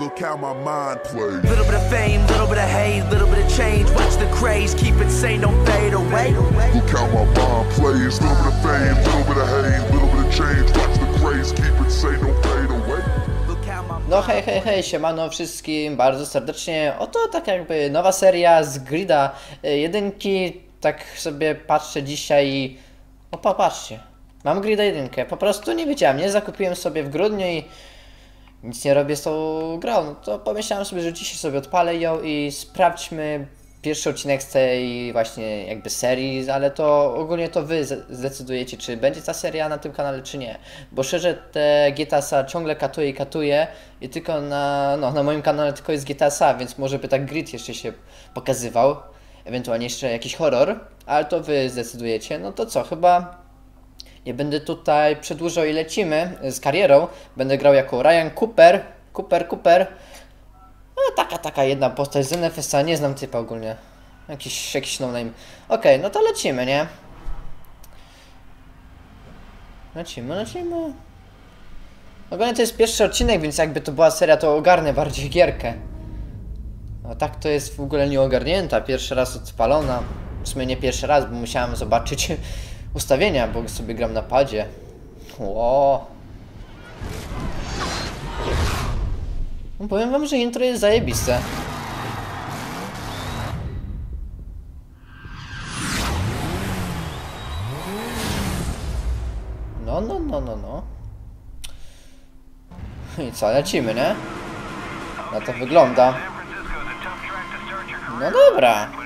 Look how my mind plays. Little bit of fame, little bit of hate, little bit of change. Watch the craze, keep it sane, don't fade away. Look how my mind plays. Little bit of fame, little bit of hate, little bit of change. Watch the craze, keep it sane, don't fade away. No hej, hej, hej, siemano wszystkim bardzo serdecznie. Oto tak jakby nowa seria z Grida y, jedynki. Tak sobie patrzę dzisiaj i... O, popatrzcie. Mam Grida jedynkę. Po prostu nie wiedziałem, nie? Zakupiłem sobie w grudniu i nic nie robię z tą grą. No to pomyślałem sobie, że dzisiaj sobie odpalę ją i sprawdźmy pierwszy odcinek z tej właśnie jakby serii, ale to ogólnie to wy zdecydujecie, czy będzie ta seria na tym kanale, czy nie. Bo szczerze te GTASa ciągle katuje i katuje i tylko na, no, na moim kanale tylko jest GTASa, więc może by tak grid jeszcze się pokazywał. Ewentualnie jeszcze jakiś horror, ale to wy zdecydujecie. No to co, chyba nie będę tutaj przedłużał i lecimy z karierą. Będę grał jako Ryan Cooper. Cooper, Cooper. No, taka, taka jedna postać z NFS-a. Nie znam typa ogólnie. Jakiś, jakiś no-name. Okej, no to lecimy, nie? Lecimy, lecimy. Ogólnie to jest pierwszy odcinek, więc jakby to była seria, to ogarnę bardziej gierkę. No tak to jest w ogóle nieogarnięta, pierwszy raz odpalona. W sumie nie pierwszy raz, bo musiałem zobaczyć ustawienia, bo sobie gram na padzie. Ło. No powiem wam, że intro jest zajebiste. No, no, no, no, no. I co, lecimy, nie? No to wygląda. San Francisco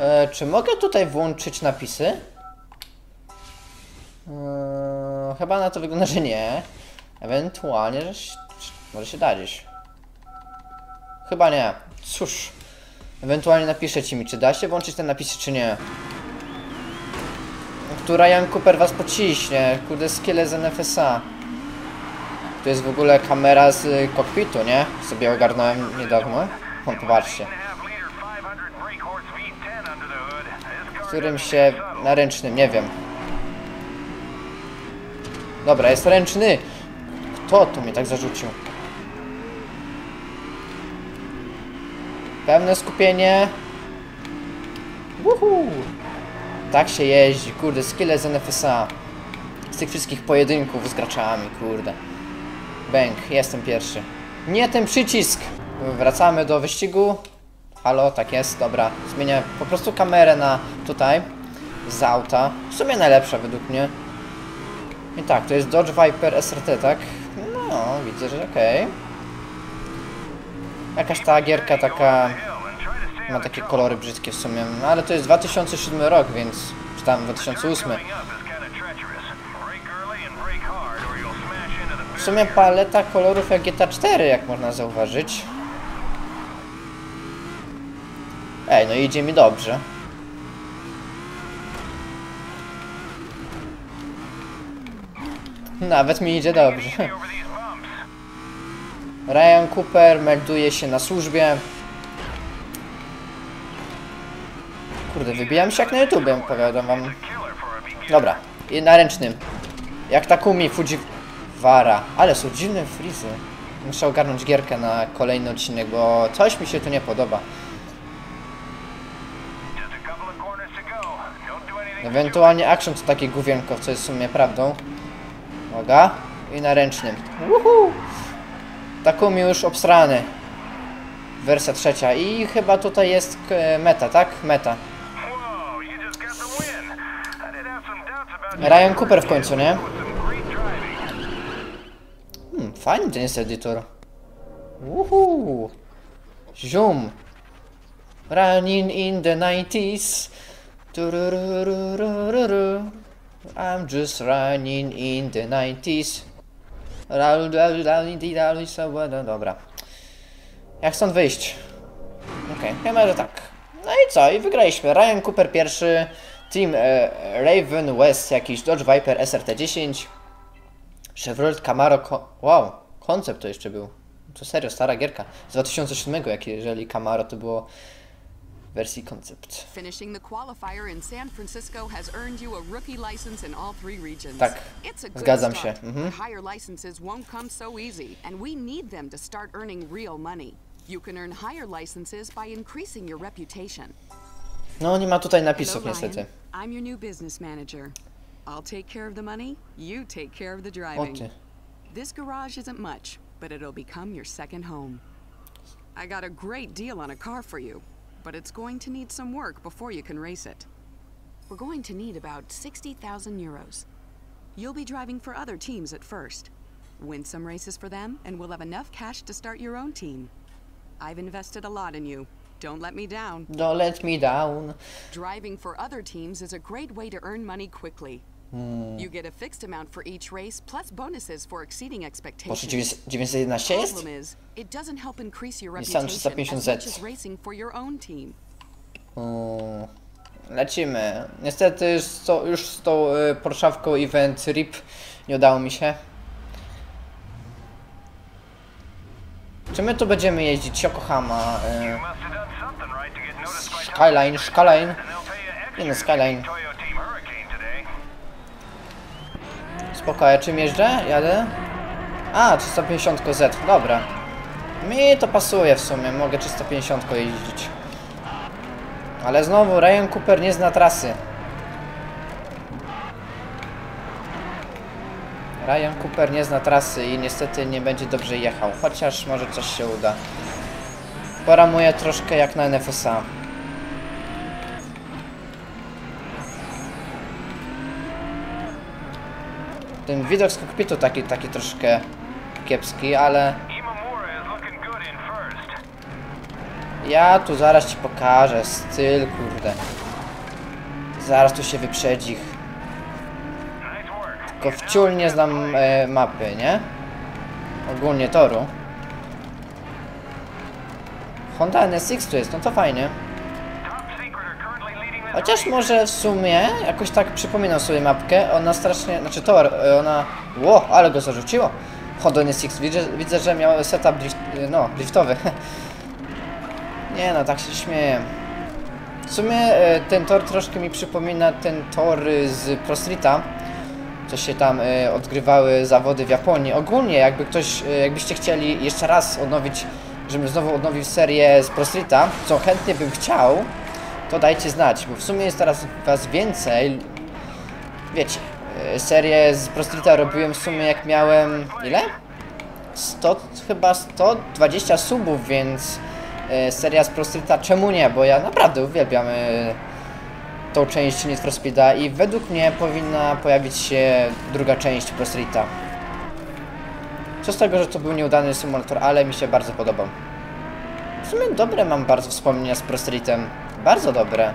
E, czy mogę tutaj włączyć napisy? E, chyba na to wygląda, że nie. Ewentualnie, że może się da. Chyba nie. Cóż. Ewentualnie napiszecie mi, czy da się włączyć te napisy, czy nie. Tu Ryan Cooper was pociśnie. Kurde, skille z NFSA. Tu jest w ogóle kamera z y, kokpitu, nie? Sobie ogarnąłem niedawno. O, popatrzcie. Którym się na ręcznym, nie wiem. Dobra, jest ręczny. Kto tu mnie tak zarzucił? Pełne skupienie. Uhu. Tak się jeździ, kurde, skille z NFSA. Z tych wszystkich pojedynków z graczami, kurde. Bęk, jestem pierwszy. Nie ten przycisk! Wracamy do wyścigu. Halo, tak jest, dobra. Zmienię po prostu kamerę na tutaj. Z auta. W sumie najlepsza według mnie. I tak, to jest Dodge Viper SRT, tak? No, widzę, że okej. Jakaś ta gierka taka... Ma takie kolory brzydkie w sumie, no ale to jest 2007 rok, więc... Czy tam 2008. Coming up is kinda treacherous. Brake early and brake hard, or you'll smash into the W sumie paleta kolorów jak GTA 4, jak można zauważyć. Ej, no idzie mi dobrze. Nawet mi idzie dobrze. Ryan Cooper melduje się na służbie. Kurde, wybijam się jak na YouTubie, powiadam wam. Dobra, i na ręcznym. Jak Takumi Fujiwara. Ale są dziwne frizy. Muszę ogarnąć gierkę na kolejny odcinek, bo coś mi się tu nie podoba. Just a couple of corners to go. Don't do anything Ewentualnie action to takie główienko, co jest w sumie prawdą. Uwaga. I na ręcznym. Uhu. Takumi już obstrany. Wersja trzecia. I chyba tutaj jest e, meta, tak? Meta. Ryan Cooper w końcu, nie? Hmm, fajny ten jest edytor. Zoom. Running in the 90s. I'm just running in the 90s. Ra- ra- ra- di- ra- li- sa- wa- no Dobra. Jak stąd wyjść? Okej, chyba, że tak. No i co? I wygraliśmy. Ryan Cooper pierwszy. Team e, Raven West, jakiś Dodge Viper SRT-10. Chevrolet Camaro. Ko wow, koncept to jeszcze był. To serio, stara gierka. Z 2007, jak jeżeli Camaro to było wersji koncept. Finishing the qualifier in San Francisco has earned you a rookie license in all three regions. Tak, It's a good zgadzam start, się, mhm. higher licenses won't come so easy, and we need them to start earning real money. You can earn higher licenses by increasing your reputation. No nie ma tutaj Hello, napisów Ryan. niestety. I'm your new business manager. I'll take care of the money, you take care of the driving. This garage isn't much, but it'll become your second home. I got a great deal on a car for you, but it's going to need some work before you can race it. We're going to need about 60,000 euros. You'll be driving for other teams at first. Win some races for them, and we'll have enough cash to start your own team. I've invested a lot in you. Don't let me down. Don't let me down. Driving for other teams is a great way to earn money quickly. You get a fixed amount for each race, plus bonuses for exceeding expectations. 911 jest? Problem is, it doesn't help increase your reputation as 350Z. much as racing for your own team. Mm, Lecimy. Niestety z to, już z tą y, Porszawką event RIP nie udało mi się. Czy my tu będziemy jeździć? Yokohama, y, to Skyline, Skyline. Nie no, Skyline. Spokojnie, czym jeżdżę? Jadę? A, 350 Z, dobra. Mi to pasuje w sumie, mogę 350 jeździć. Ale znowu, Ryan Cooper nie zna trasy. Ryan Cooper nie zna trasy i niestety nie będzie dobrze jechał, chociaż może coś się uda. Poramuję troszkę jak na NFSA. Ten widok z kokpitu taki, taki troszkę kiepski, ale ja tu zaraz ci pokażę styl, kurde. Zaraz tu się wyprzedzi. Tylko wciul nie znam e, mapy, nie? Ogólnie toru. Honda NSX tu jest, no to fajnie. Chociaż może w sumie jakoś tak przypominam sobie mapkę. Ona strasznie, znaczy tor, e, ona. Ło, ale go zarzuciło. Honda NSX. Widzę, widzę że miał setup drift, e, no, driftowy. Nie no, tak się śmieję. W sumie e, ten tor troszkę mi przypomina ten tor z Pro Streeta, co się tam odgrywały zawody w Japonii. Ogólnie jakby ktoś, jakbyście chcieli jeszcze raz odnowić, żebym znowu odnowił serię z Pro Streeta, co chętnie bym chciał, to dajcie znać, bo w sumie jest teraz was więcej. Wiecie, e, serię z Pro Streeta robiłem w sumie jak miałem, ile? 100, chyba 120 subów, więc e, seria z Pro Streeta, czemu nie? Bo ja naprawdę uwielbiam e, tą część Need for Speeda i według mnie powinna pojawić się druga część Pro Streeta. Co z tego, że to był nieudany symulator, ale mi się bardzo podobał. W sumie dobre mam bardzo wspomnienia z Pro Streetem. Bardzo dobre.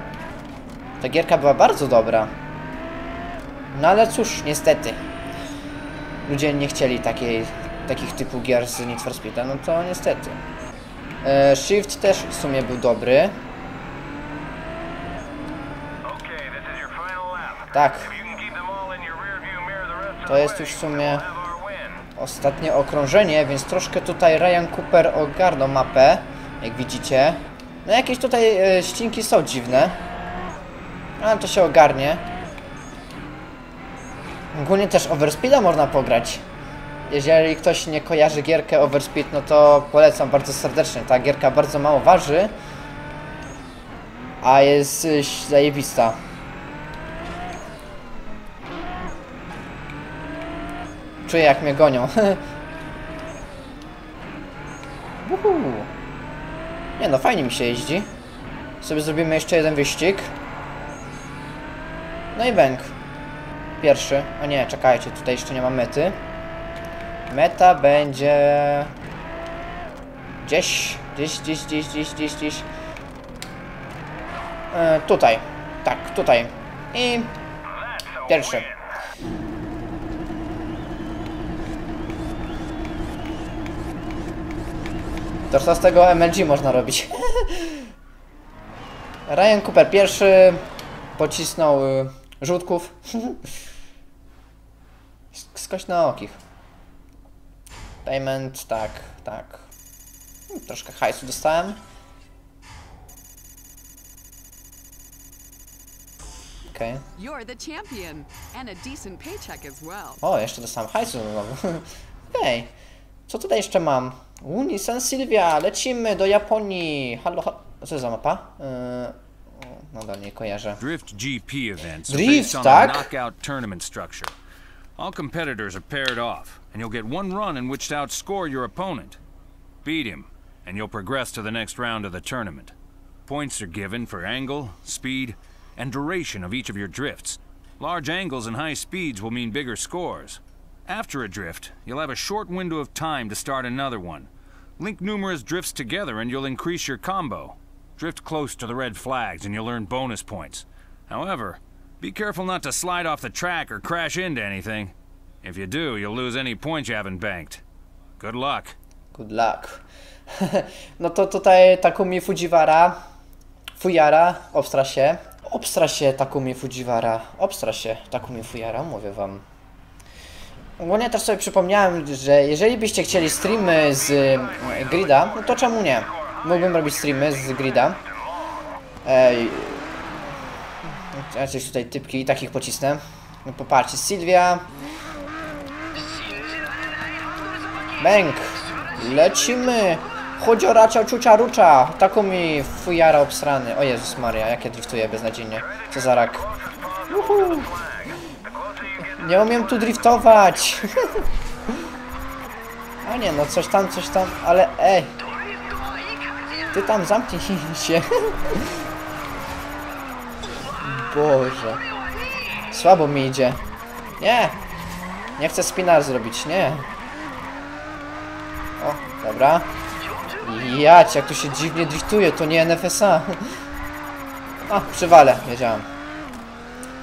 Ta gierka była bardzo dobra. No ale cóż, niestety. Ludzie nie chcieli takiej, takich typu gier z Need for Speeda, no to niestety. E, Shift też w sumie był dobry. Tak, To jest już w sumie- ostatnie okrążenie, więc troszkę tutaj Ryan Cooper ogarnął mapę, jak widzicie. No jakieś tutaj e, ścinki są dziwne. Ale to się ogarnie. Ogólnie też Overspeeda można pograć. Jeżeli ktoś nie kojarzy gierkę Overspeed, no to polecam bardzo serdecznie. Ta gierka bardzo mało waży, a jest y, zajebista. Czuję jak mnie gonią. Uhu. Nie no, fajnie mi się jeździ. Sobie zrobimy jeszcze jeden wyścig. No i bęk. Pierwszy. O nie, czekajcie, tutaj jeszcze nie ma mety. Meta będzie... Gdzieś, gdzieś, gdzieś, gdzieś, gdzieś, gdzieś, gdzieś. E, tutaj. Tak, tutaj. I Pierwszy. To co z tego MLG można robić? Ryan Cooper pierwszy pocisnął y, żółtków. Skośnookich. Payment, tak, tak. Hmm, Troszkę hajsu dostałem. You're the champion, and a decent paycheck as well. O, jeszcze dostałem hajsu znowu. Okej. Co tutaj jeszcze mam? U, Nissan Silvia, lecimy do Japonii. Halo, halo. Co za mapa? Yy, o, nadal nie kojarzę. Drift GP events are Drift, based on tak? a knockout tournament structure. All competitors are paired off, and you'll get one run in which to outscore your opponent. Beat him, and you'll progress to the next round of the tournament. Points are given for angle, speed, and duration of each of your drifts. Large angles and high speeds will mean bigger scores. After a drift, you'll have a short window of time to start another one. Link numerous drifts together and you'll increase your combo. Drift close to the red flags and you'll earn bonus points. However, be careful not to slide off the track or crash into anything. If you do, you'll lose any points you haven't banked. Good luck. Good luck. no to tutaj Takumi Fujiwara. Fujara, obstra się. Obstra się Takumi Fujiwara. Obstra się Takumi Fujara, mówię wam. Ogólnie też sobie przypomniałem, że jeżeli byście chcieli streamy z e, Grida, no to czemu nie? Mógłbym robić streamy z Grida. Ej. Jakieś tutaj typki i takich pocisnę. No popatrzcie, Sylwia. Bęk. Lecimy. Chodziora, ciucia, rucza. Taką mi fujara obsrany. O Jezus Maria, jak ja driftuję beznadziejnie. Co za rak. Uhu. Nie umiem tu driftować. A nie, no coś tam, coś tam, ale ej. Ty tam zamknij się. Boże. Słabo mi idzie. Nie. Nie chcę spinar zrobić, nie. O, dobra. Jać, jak tu się dziwnie driftuje, to nie NFSA. A, przywalę, wiedziałem.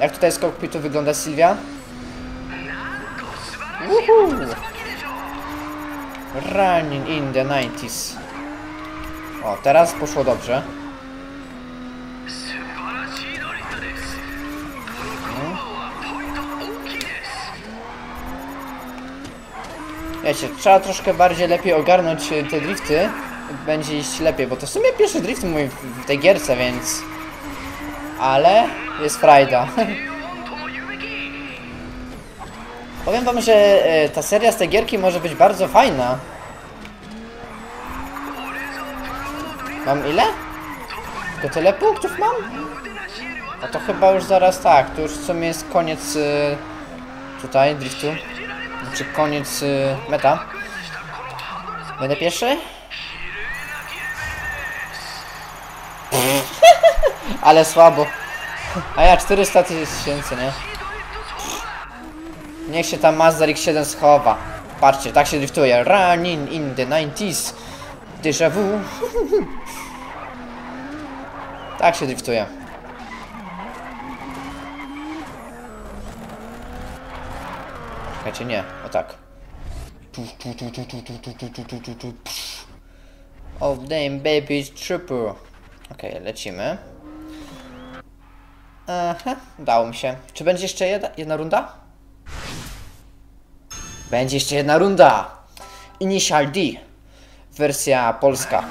Jak tutaj z kokpitu wygląda Sylwia? Running in the 90s. O, teraz poszło dobrze. Wiecie, trzeba troszkę bardziej lepiej ogarnąć e, te drifty. Będzie iść lepiej, bo to w sumie pierwszy drift mój w tej gierce, więc... Ale jest frajda. Powiem wam, że e, ta seria z tej gierki może być bardzo fajna. Mam ile? To tyle punktów mam? A to chyba już zaraz tak, to już w sumie jest koniec e, tutaj driftu. Znaczy koniec y, meta. Będę pierwszy? Ale słabo. A ja 400 tysięcy, nie? Niech się tam Mazda X7 schowa. Patrzcie, tak się driftuje. Running in the 90s. Déjà vu. tak się driftuje. Czekajcie, nie. O tak. Oh damn baby triple. Okej, okay, lecimy. Aha, udało mi się. Czy będzie jeszcze jedna, jedna runda? Będzie jeszcze jedna runda. Initial D. Wersja polska.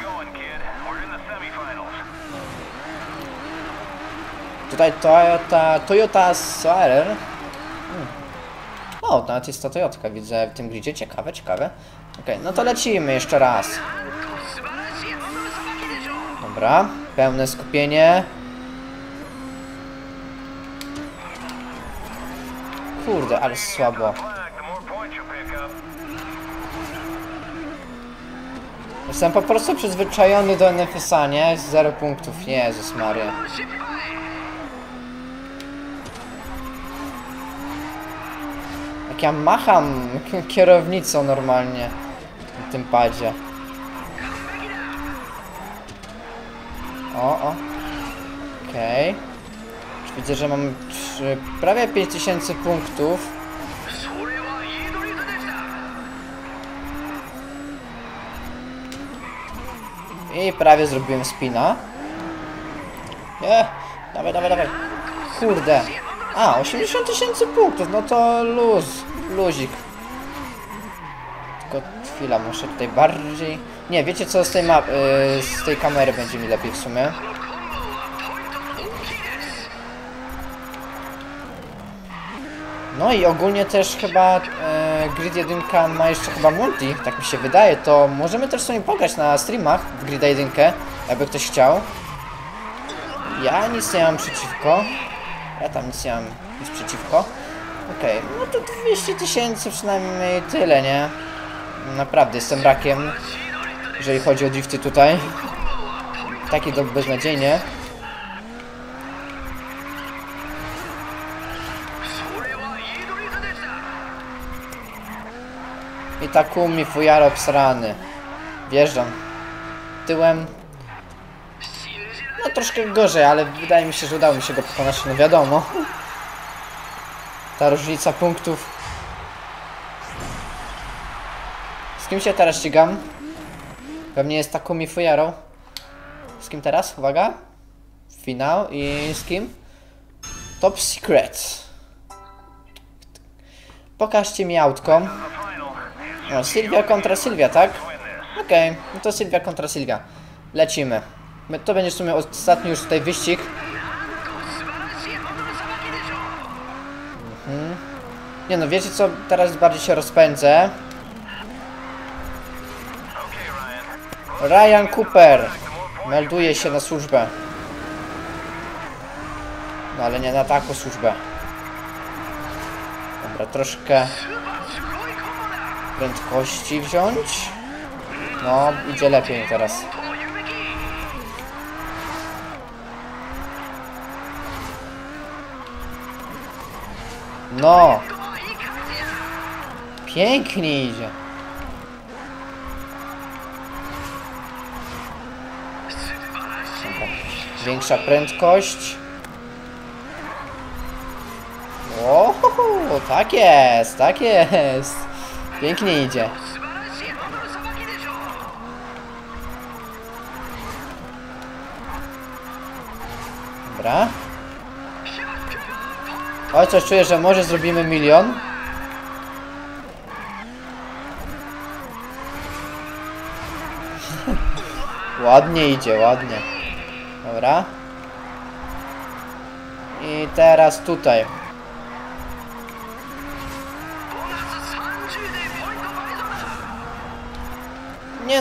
Tutaj Toyota, Toyota. Hmm. O, nawet jest ta Toyotka, widzę w tym gridzie. Ciekawe, ciekawe. Okej, no to lecimy jeszcze raz. Dobra, pełne skupienie. Kurde, ale słabo. Jestem po prostu przyzwyczajony do NFS-a, nie? Zero punktów, Jezus Maria. Jak ja macham kierownicą normalnie na tym padzie. O, o. Okej. Już Widzę, że mam trzy, prawie 5000 punktów. I prawie zrobiłem spina. Nie, dawaj, dawaj, dawaj. Kurde. A, 80 tysięcy punktów, no to luz, luzik. Tylko chwila, muszę tutaj bardziej... Nie, wiecie co, z tej, ma... y, z tej kamery będzie mi lepiej w sumie. No i ogólnie też chyba e, Grid 1 ma jeszcze chyba multi, tak mi się wydaje, to możemy też sobie pograć na streamach w Grid 1, jakby ktoś chciał. Ja nic nie mam przeciwko. Ja tam nic nie mam nic przeciwko. Okej, no to 200 tysięcy przynajmniej tyle, nie? Naprawdę jestem brakiem, jeżeli chodzi o drifty tutaj. Takie to beznadziejnie. I Takumi Fujaro obsrany. Wjeżdżam. Tyłem. No troszkę gorzej, ale wydaje mi się, że udało mi się go pokonać, no wiadomo. Ta różnica punktów. Z kim się teraz ścigam? Pewnie jest Takumi Fujaro. Z kim teraz? Uwaga. Finał i z kim? Top Secret. Pokażcie mi autko. No, Sylwia kontra Sylwia, tak? Okej, no to Sylwia kontra Sylwia. Lecimy. My- To będzie w sumie ostatni już tutaj wyścig. Mhm. Nie no, wiecie co? Teraz bardziej się rozpędzę. Ryan Cooper melduje się na służbę. No ale nie na taką służbę. Dobra, troszkę prędkości wziąć. No, idzie lepiej teraz. No! Pięknie idzie. Większa prędkość. O, tak jest, tak jest. Pięknie idzie. Dobra. Coś czuję, że może zrobimy milion. ładnie idzie, ładnie. Dobra. I teraz tutaj.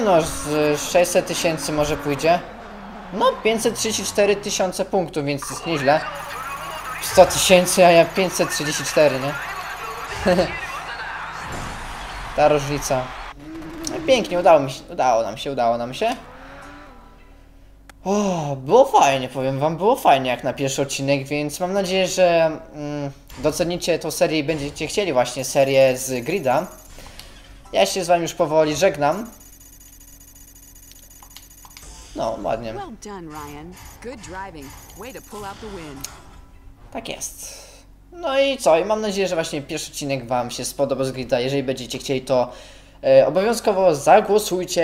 No, z 600 tysięcy może pójdzie. No, 534 tysiące punktów, więc jest nieźle. 100 tysięcy, a ja 534, nie? Ta różnica. No, pięknie, udało mi się, udało nam się, udało nam się. O, było fajnie, powiem wam, było fajnie jak na pierwszy odcinek, więc mam nadzieję, że mm, docenicie tą serię i będziecie chcieli właśnie serię z Grida. Ja się z wami już powoli żegnam. No, ładnie. Well done, Ryan. Good driving. Way to pull out the win. Tak jest. No i co? I mam nadzieję, że właśnie pierwszy odcinek Wam się spodoba z Grida. Jeżeli będziecie chcieli, to e, obowiązkowo zagłosujcie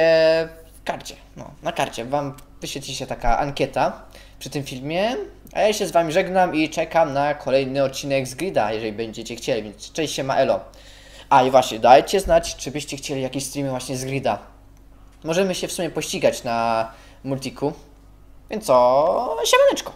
w karcie. No, na karcie. Wam wyświetli się taka ankieta przy tym filmie. A ja się z Wami żegnam i czekam na kolejny odcinek z Grida, jeżeli będziecie chcieli. Więc cześć się ma Elo. A i właśnie, dajcie znać, czy byście chcieli jakieś streamy właśnie z Grida. Możemy się w sumie pościgać na multiku. Więc co? Siemaneczko.